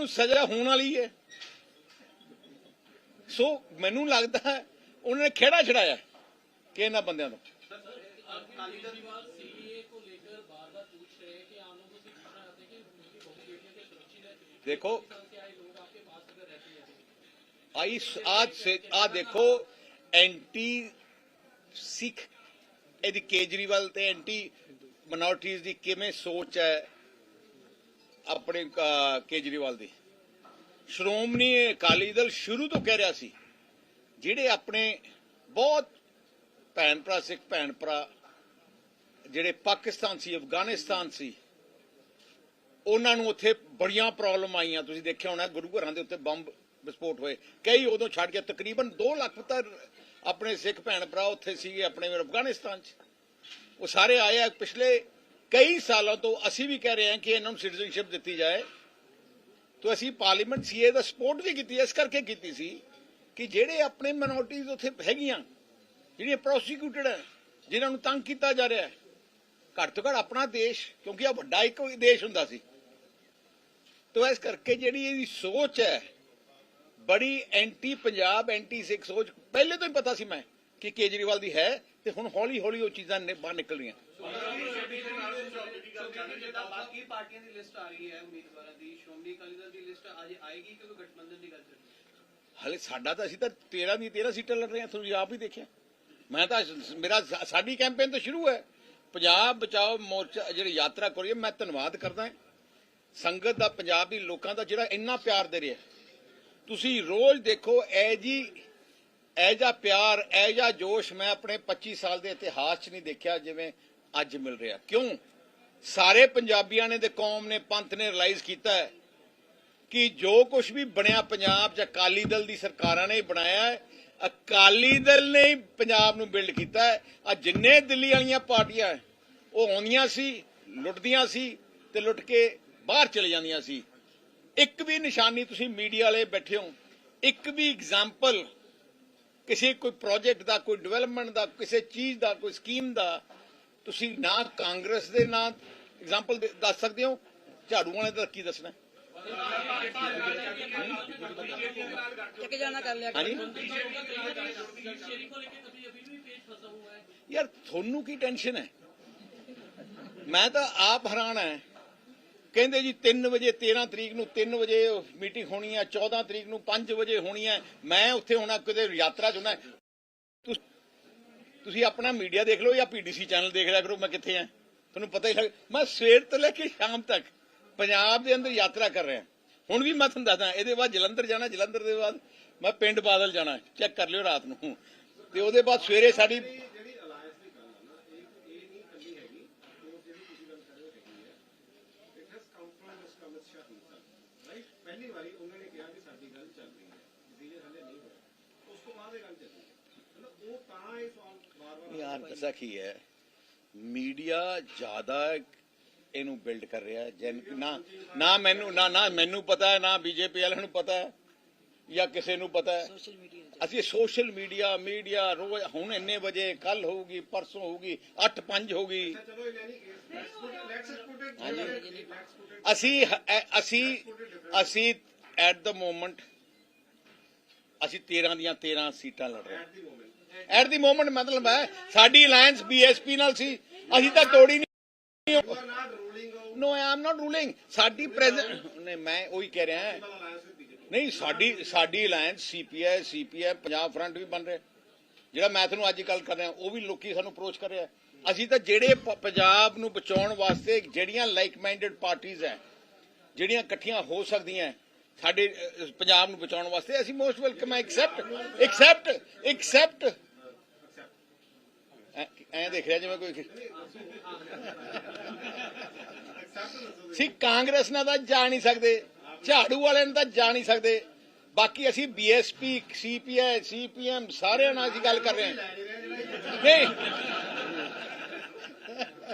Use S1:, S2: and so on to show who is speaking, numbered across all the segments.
S1: ਨੂੰ ਸਜ਼ਾ ਹੋਣ ਵਾਲੀ ਹੈ ਸੋ ਮੈਨੂੰ ਲੱਗਦਾ ਹੈ ਉਹਨਾਂ ਨੇ ਖੇੜਾ ਛੜਾਇਆ ਕਿ ਇਹਨਾਂ ਬੰਦਿਆਂ ਤੋਂ
S2: केजरीवाल सीए को लेकर बार बार पूछ रहे हैं कि आम लोगों से पूछना चाहते हैं कि उनकी बहु बेटियों के सुरक्षित है
S1: देखो
S2: पाकिस्तान से आए लोग आपके पास अगर रहते हैं
S1: ਆਈ आज से ਆ ਦੇਖੋ ਐਂਟੀ ਸਿੱਖ ਇਹਦੀ ਕੇਜਰੀਵਾਲ ਤੇ ਐਂਟੀ ਮਿਨੋਰਟੀਜ਼ ਦੀ ਕਿਵੇਂ ਸੋਚ ਹੈ ਆਪਣੇ ਕੇਜਰੀਵਾਲ ਦੀ। ਸ਼੍ਰੋਮਣੀ ਅਕਾਲੀ ਦਲ ਸ਼ੁਰੂ ਤੋਂ ਕਹਿ ਰਿਹਾ ਸੀ, ਜਿਹੜੇ ਆਪਣੇ ਬਹੁਤ ਭੈਣ ਭਰਾ ਸਿੱਖ ਭੈਣ ਭਰਾ ਜਿਹੜੇ ਪਾਕਿਸਤਾਨ ਸੀ, ਅਫਗਾਨਿਸਤਾਨ ਸੀ, ਉਹਨਾਂ ਨੂੰ ਉੱਥੇ ਬੜੀਆਂ ਪ੍ਰੋਬਲਮ ਆਈਆਂ। ਤੁਸੀਂ ਦੇਖਿਆ ਹੋਣਾ, ਗੁਰੂ ਘਰਾਂ ਦੇ ਉੱਤੇ ਬੰਬ ਵਿਸਫੋਟ ਹੋਏ। ਕਈ ਉਦੋਂ ਛੱਡ ਕੇ ਤਕਰੀਬਨ 2 ਲੱਖ ਤਾਂ ਆਪਣੇ ਸਿੱਖ ਭੈਣ ਭਰਾ ਉੱਥੇ ਸੀਗੇ, ਆਪਣੇ ਅਫਗਾਨਿਸਤਾਨ 'ਚ। ਉਹ ਸਾਰੇ ਆਏ ਆ, ਪਿਛਲੇ ਕਈ ਸਾਲਾਂ ਤੋਂ ਅਸੀਂ ਵੀ ਕਹਿ ਰਹੇ ਹਾਂ ਕਿ ਇਹਨਾਂ ਨੂੰ ਸਿਟੀਜ਼ਨਸ਼ਿਪ ਦਿੱਤੀ ਜਾਏ। ਤੋਂ ਅਸੀਂ ਪਾਰਲੀਮੈਂਟ ਸੀਏ ਦਾ ਸਪੋਰਟ ਵੀ ਕੀਤੀ, ਇਸ ਕਰਕੇ ਕੀਤੀ ਸੀ ਕਿ ਜਿਹੜੇ ਆਪਣੇ ਮਿਨੋਰਟੀਜ਼ ਉੱਥੇ ਹੈਗੀਆਂ, ਜਿਹੜੀਆਂ ਪ੍ਰੋਸੀਕਿਊਟਡ ਹੈ, ਜਿਨ੍ਹਾਂ ਨੂੰ ਤੰਗ ਕੀਤਾ ਜਾ ਰਿਹਾ ਹੈ, ਘੱਟ ਤੋਂ ਘੱਟ ਆਪਣਾ ਦੇਸ਼, ਕਿਉਂਕਿ ਆ ਵੱਡਾ ਇੱਕ ਦੇਸ਼ ਹੁੰਦਾ ਸੀ। ਤੋ ਇਸ ਕਰਕੇ ਜਿਹੜੀ ਇਹਦੀ ਸੋਚ ਹੈ, ਬੜੀ ਐਂਟੀ ਪੰਜਾਬ ਐਂਟੀ ਸਿੱਖ ਸੋਚ, ਪਹਿਲੇ ਤੋਂ ਹੀ ਪਤਾ ਸੀ ਮੈਂ ਕਿ ਕੇਜਰੀਵਾਲ ਦੀ ਹੈ, ਤੇ ਹੁਣ ਹੌਲੀ ਹੌਲੀ ਉਹ ਚੀਜ਼ਾਂ ਬਾਹਰ ਨਿਕਲ ਰਹੀਆਂ।
S3: ਜਿੱਦਾਂ ਬਾਕੀ ਪਾਰਟੀਆਂ ਦੀ ਲਿਸਟ ਆ ਰਹੀ ਹੈ ਉਮੀਦਵਾਰਾਂ ਦੀ ਸ਼੍ਰੋਮਣੀ ਅਕਾਲੀ ਦਲ ਦੀ ਲਿਸਟ ਅੱਜ ਆਏਗੀ ਕਿ ਕੋਈ ਗਠਬੰਧਨ ਦੀ ਗੱਲ ਚੱਲ ਰਹੀ ਹੈ।
S1: ਹਲੇ ਸਾਡਾ ਤਾਂ ਅਸੀਂ ਤਾਂ 13 ਦੀ 13 ਸੀਟਾਂ ਲੜ ਰਹੇ ਹਾਂ ਤੁਸੀਂ ਆਪ ਹੀ ਦੇਖਿਆ। ਮੈਂ ਤਾਂ ਮੇਰਾ ਸਾਡੀ ਕੈਂਪੇਨ ਤਾਂ ਸ਼ੁਰੂ ਹੈ। ਪੰਜਾਬ ਬਚਾਓ ਮੋਰਚਾ ਜਿਹੜੀ ਯਾਤਰਾ ਕਰੀ ਹੈ ਮੈਂ ਧੰਨਵਾਦ ਕਰਦਾ ਹਾਂ। ਸੰਗਤ ਦਾ ਪੰਜਾਬ ਦੀ ਲੋਕਾਂ ਦਾ ਜਿਹੜਾ ਇੰਨਾ ਪਿਆਰ ਦੇ ਰਿਹਾ ਤੁਸੀਂ ਰੋਜ਼ ਦੇਖੋ ਐ ਜੀ ਐ ਜਾ ਪਿਆਰ ਐ ਜਾ ਜੋਸ਼ ਮੈਂ ਆਪਣੇ 25 ਸਾਲ ਦੇ ਇਤਿਹਾਸ 'ਚ ਨਹੀਂ ਦੇਖਿਆ ਜਿਵੇਂ ਅੱਜ ਮਿਲ ਰਿਹਾ। ਕਿਉਂ? ਸਾਰੇ ਪੰਜਾਬੀਆਂ ਨੇ ਤੇ ਕੌਮ ਨੇ, ਪੰਥ ਨੇ ਰਿਅਲਾਈਜ਼ ਕੀਤਾ ਹੈ ਕਿ ਜੋ ਕੁਝ ਵੀ ਬਣਿਆ ਪੰਜਾਬ 'ਚ ਅਕਾਲੀ ਦਲ ਦੀ ਸਰਕਾਰਾਂ ਨੇ ਬਣਾਇਆ ਹੈ। ਅਕਾਲੀ ਦਲ ਨੇ ਪੰਜਾਬ ਨੂੰ ਬਿਲਡ ਕੀਤਾ ਹੈ। ਆ ਜਿੰਨੇ ਦਿੱਲੀ ਵਾਲੀਆਂ ਪਾਰਟੀਆਂ ਉਹ ਆਉਂਦੀਆਂ ਸੀ, ਲੁੱਟਦੀਆਂ ਸੀ ਤੇ ਲੁੱਟ ਕੇ ਬਾਹਰ ਚਲੇ ਜਾਂਦੀਆਂ ਸੀ। ਇੱਕ ਵੀ ਨਿਸ਼ਾਨੀ ਤੁਸੀਂ ਮੀਡੀਆ ਵਾਲੇ ਬੈਠੇ ਹੋ, ਇੱਕ ਵੀ ਐਗਜ਼ਾਮਪਲ ਕਿਸੇ ਕੋਈ ਪ੍ਰੋਜੈਕਟ ਦਾ, ਕੋਈ ਡਿਵੈਲਪਮੈਂਟ ਦਾ, ਕਿਸੇ ਚੀਜ਼ ਦਾ, ਕੋਈ ਸਕੀਮ ਦਾ ਤੁਸੀਂ ਨਾ ਕਾਂਗਰਸ ਦੇ ਨਾਂ ਐਗਜ਼ਾਮਪਲ ਦੱਸ ਸਕਦੇ ਹੋ? ਝਾੜੂ ਵਾਲੇ ਦਾ ਕੀ ਦੱਸਣਾ? ਯਾਰ ਤੁਹਾਨੂੰ ਕੀ ਟੈਨਸ਼ਨ ਹੈ? ਮੈਂ ਤਾਂ ਆਪ ਹੈਰਾਨ ਹੈ। ਕਹਿੰਦੇ ਜੀ 3 ਵਜੇ 13 ਤਰੀਕ ਨੂੰ 3 ਵਜੇ ਮੀਟਿੰਗ ਹੋਣੀ ਹੈ 14 ਤਰੀਕ ਨੂੰ 5 ਵਜੇ ਹੋਣੀ ਹੈ। ਮੈਂ ਉੱਥੇ ਹੋਣਾ ਕਿਤੇ ਯਾਤਰਾ 'ਚ ਹੋਣਾ। ਤੁਸੀਂ ਆਪਣਾ ਮੀਡੀਆ ਦੇਖ ਲਓ ਜਾਂ ਪੀਡੀਸੀ ਚੈਨਲ ਦੇਖ ਲਿਆ ਕਰੋ, ਮੈਂ ਕਿੱਥੇ ਆ? ਤੁਹਾਨੂੰ ਪਤਾ ਹੀ ਲੱਗ, ਮੈਂ ਸਵੇਰ ਤੋਂ ਲੈ ਕੇ ਸ਼ਾਮ ਤੱਕ ਪੰਜਾਬ ਦੇ ਅੰਦਰ ਯਾਤਰਾ ਕਰ ਰਿਹਾ। ਹੁਣ ਵੀ ਮੈਂ ਤੁਹਾਨੂੰ ਦੱਸਦਾ, ਇਹਦੇ ਬਾਅਦ ਜਲੰਧਰ ਜਾਣਾ, ਜਲੰਧਰ ਦੇ ਬਾਅਦ ਮੈਂ ਪਿੰਡ ਬਾਦਲ ਜਾਣਾ, ਚੈੱਕ ਕਰ ਲਿਓ ਰਾਤ ਨੂੰ। ਤੇ ਉਹਦੇ ਬਾਅਦ ਸਵੇਰੇ ਸਾਡੀ
S4: ਪਹਿਲੀ ਵਾਰੀ ਉਹਨਾਂ ਨੇ ਕਿਹਾ ਕਿ ਸਾਡੀ ਗੱਲ ਚੱਲ ਰਹੀ ਹੈ ਡਿਸੀਜਨ ਹਲੇ ਨਹੀਂ ਹੋਇਆ ਉਸ ਤੋਂ ਬਾਅਦ ਇਹ ਗੱਲ ਚੱਲੀ ਮਤਲਬ ਉਹ ਤਾਂ ਇਹ
S1: ਯਾਰ ਦੱਸਿਆ ਕੀ ਹੈ? ਮੀਡੀਆ ਜ਼ਿਆਦਾ ਇਹਨੂੰ ਬਿਲਡ ਕਰ ਰਿਹਾ ਹੈ। ਜੈਨ ਨਾ ਨਾ ਮੈਨੂੰ ਨਾ ਨਾ ਮੈਨੂੰ ਪਤਾ ਹੈ ਨਾ ਬੀਜੇਪੀ ਵਾਲਿਆਂ ਨੂੰ ਪਤਾ ਹੈ ਜਾਂ ਕਿਸੇ ਨੂੰ ਪਤਾ ਹੈ। ਅਸੀਂ ਸੋਸ਼ਲ ਮੀਡੀਆ ਮੀਡੀਆ ਰੋਜ਼ ਹੁਣ ਇੰਨੇ ਵਜੇ ਕੱਲ ਹੋਊਗੀ ਪਰਸੋਂ ਹੋਊਗੀ 8 5 ਹੋਊਗੀ।
S4: ਕੇਸ
S1: ਅਸੀਂ ਅਸੀਂ ਅਸੀਂ ਐਟ ਦ ਮੋਮੈਂਟ ਅਸੀਂ 13 ਦੀਆਂ 13 ਸੀਟਾਂ ਲੜ ਰਹੇ ਹਾਂ।
S4: ਐਟ ਦੀ ਮੋਮੈਂਟ
S1: ਮਤਲਬ ਹੈ, ਸਾਡੀ ਅਲਾਈਅੰਸ ਬੀਐਸਪੀ ਨਾਲ ਸੀ। ਅਸੀਂ ਤਾਂ ਤੋੜੀ ਨਹੀਂ no I am not ruling ਸਾਡੀ ਪ੍ਰੈਜ਼ੈਂਟ ਨਹੀਂ, ਮੈਂ ਉਹੀ ਕਹਿ ਰਿਹਾ ਨਹੀਂ, ਸਾਡੀ ਸਾਡੀ alliance CPI CPI Punjab front ਵੀ ਬਣ ਰਿਹਾ। ਜਿਹੜਾ ਮੈਂ ਤੁਹਾਨੂੰ ਅੱਜ ਕੱਲ ਕਰ ਰਿਹਾ, ਉਹ ਵੀ ਲੋਕੀ ਸਾਨੂੰ ਅਪਰੋਚ ਕਰ ਰਿਹਾ। ਅਸੀਂ ਤਾਂ ਜਿਹੜੇ ਪੰਜਾਬ ਨੂੰ ਬਚਾਉਣ ਵਾਸਤੇ ਜਿਹੜੀਆਂ ਲਾਈਕ ਮਾਈਂਡਡ ਪਾਰਟੀਆਂ ਹੈ, ਜਿਹੜੀਆਂ ਇਕੱਠੀਆਂ ਹੋ ਸਕਦੀਆਂ ਸਾਡੇ ਪੰਜਾਬ ਨੂੰ ਬਚਾਉਣ ਵਾਸਤੇ ਅਸੀਂ most welcome accept accept accept ਐ ਦੇਖ ਰਿਹਾ ਜਿਵੇਂ ਕੋਈ ਸੀ ਕਾਂਗਰਸ ਨਾਲ ਤਾਂ ਜਾ ਨਹੀਂ ਸਕਦੇ, ਝਾੜੂ ਵਾਲਿਆਂ ਨਾਲ ਤਾਂ ਜਾ ਨਹੀਂ ਸਕਦੇ। ਬਾਕੀ ਅਸੀਂ ਬੀਐਸਪੀ ਸੀਪੀਆਈ ਸੀਪੀਐਮ ਸਾਰਿਆਂ ਨਾਲ ਅਸੀਂ ਗੱਲ ਕਰ ਰਹੇ ਹਾਂ। ਨਹੀਂ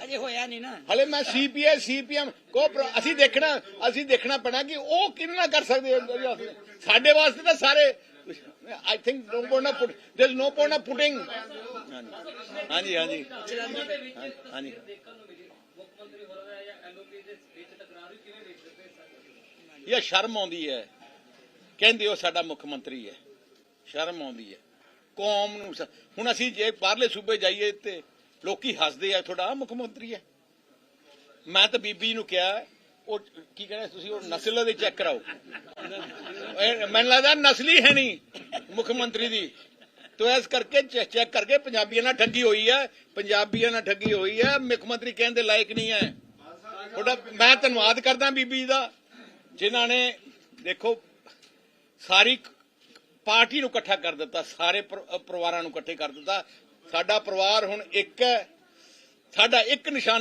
S5: ਅਜੇ ਹੋਇਆ ਨਹੀਂ ਨਾ।
S1: ਹਲੇ ਮੈਂ ਸੀਪੀਆਈ ਸੀਪੀਐਮ ਕੋ ਅਸੀਂ ਦੇਖਣਾ ਅਸੀਂ ਦੇਖਣਾ ਪੈਣਾ ਕਿ ਉਹ ਨਾਲ ਕਰ ਸਕਦੇ। ਸਾਡੇ ਵਾਸਤੇ ਤਾਂ ਸਾਰੇ I think no point of put there no point of putting ਹਾਂਜੀ ਹਾਂਜੀ। ਹਾਂਜੀ।
S2: ਦੇਖਣ ਨੂੰ ਮਿਲੀ ਮੁੱਖ ਮੰਤਰੀ ਹੋ ਰਿਹਾ ਜਾਂ ਐਲਓਪੀ ਦੇ ਵਿੱਚ ਤਕਰਾਰ ਵੀ ਕਿਵੇਂ ਵੇਖ ਸਕਦੇ
S1: ਜਾਂ ਸ਼ਰਮ ਆਉਂਦੀ ਹੈ। ਕਹਿੰਦੇ ਉਹ ਸਾਡਾ ਮੁੱਖ ਮੰਤਰੀ ਹੈ। ਸ਼ਰਮ ਆਉਂਦੀ ਹੈ। ਕੌਮ ਨੂੰ ਹੁਣ ਅਸੀਂ ਜੇ ਬਾਹਰਲੇ ਸੂਬੇ ਜਾਈਏ ਤੇ ਲੋਕੀ ਹੱਸਦੇ ਆ, ਤੁਹਾਡਾ ਮੁੱਖ ਮੰਤਰੀ ਹੈ। ਮੈਂ ਤਾਂ ਬੀਬੀ ਨੂੰ ਕਿਹਾ, ਉਹ ਕੀ ਕਹਿੰਦੇ ਤੁਸੀਂ, ਉਹ ਨਸਲ ਦੇ ਚੈੱਕ ਕਰਾਓ। ਮੈਨੂੰ ਲੱਗਦਾ ਨਸਲੀ ਹੈ ਨਹੀਂ, ਮੁੱਖ ਮੰਤਰੀ ਦੀ। ਤੋ ਇਸ ਕਰਕੇ ਚੈੱਕ ਕਰਕੇ ਪੰਜਾਬੀਆਂ ਨਾਲ ਠੱਗੀ ਹੋਈ ਹੈ ਪੰਜਾਬੀਆਂ ਨਾਲ ਠੱਗੀ ਹੋਈ ਹੈ ਮੁੱਖ ਮੰਤਰੀ ਕਹਿਣ ਦੇ ਲਾਇਕ ਨਹੀਂ ਹੈ। ਤੁਹਾਡਾ, ਮੈਂ ਧੰਨਵਾਦ ਕਰਦਾ ਬੀਬੀ ਦਾ, ਜਿਨ੍ਹਾਂ ਨੇ, ਦੇਖੋ, ਸਾਰੀ ਪਾਰਟੀ ਨੂੰ ਇਕੱਠਾ ਕਰ ਦਿੱਤਾ, ਸਾਰੇ ਪਰਿਵਾਰਾਂ ਨੂੰ ਇਕੱਠੇ ਕਰ ਦਿੱਤਾ ਸਾਡਾ ਪਰਿਵਾਰ ਹੁਣ ਇੱਕ ਹੈ। ਸਾਡਾ ਇੱਕ ਨਿਸ਼ਾਨਾ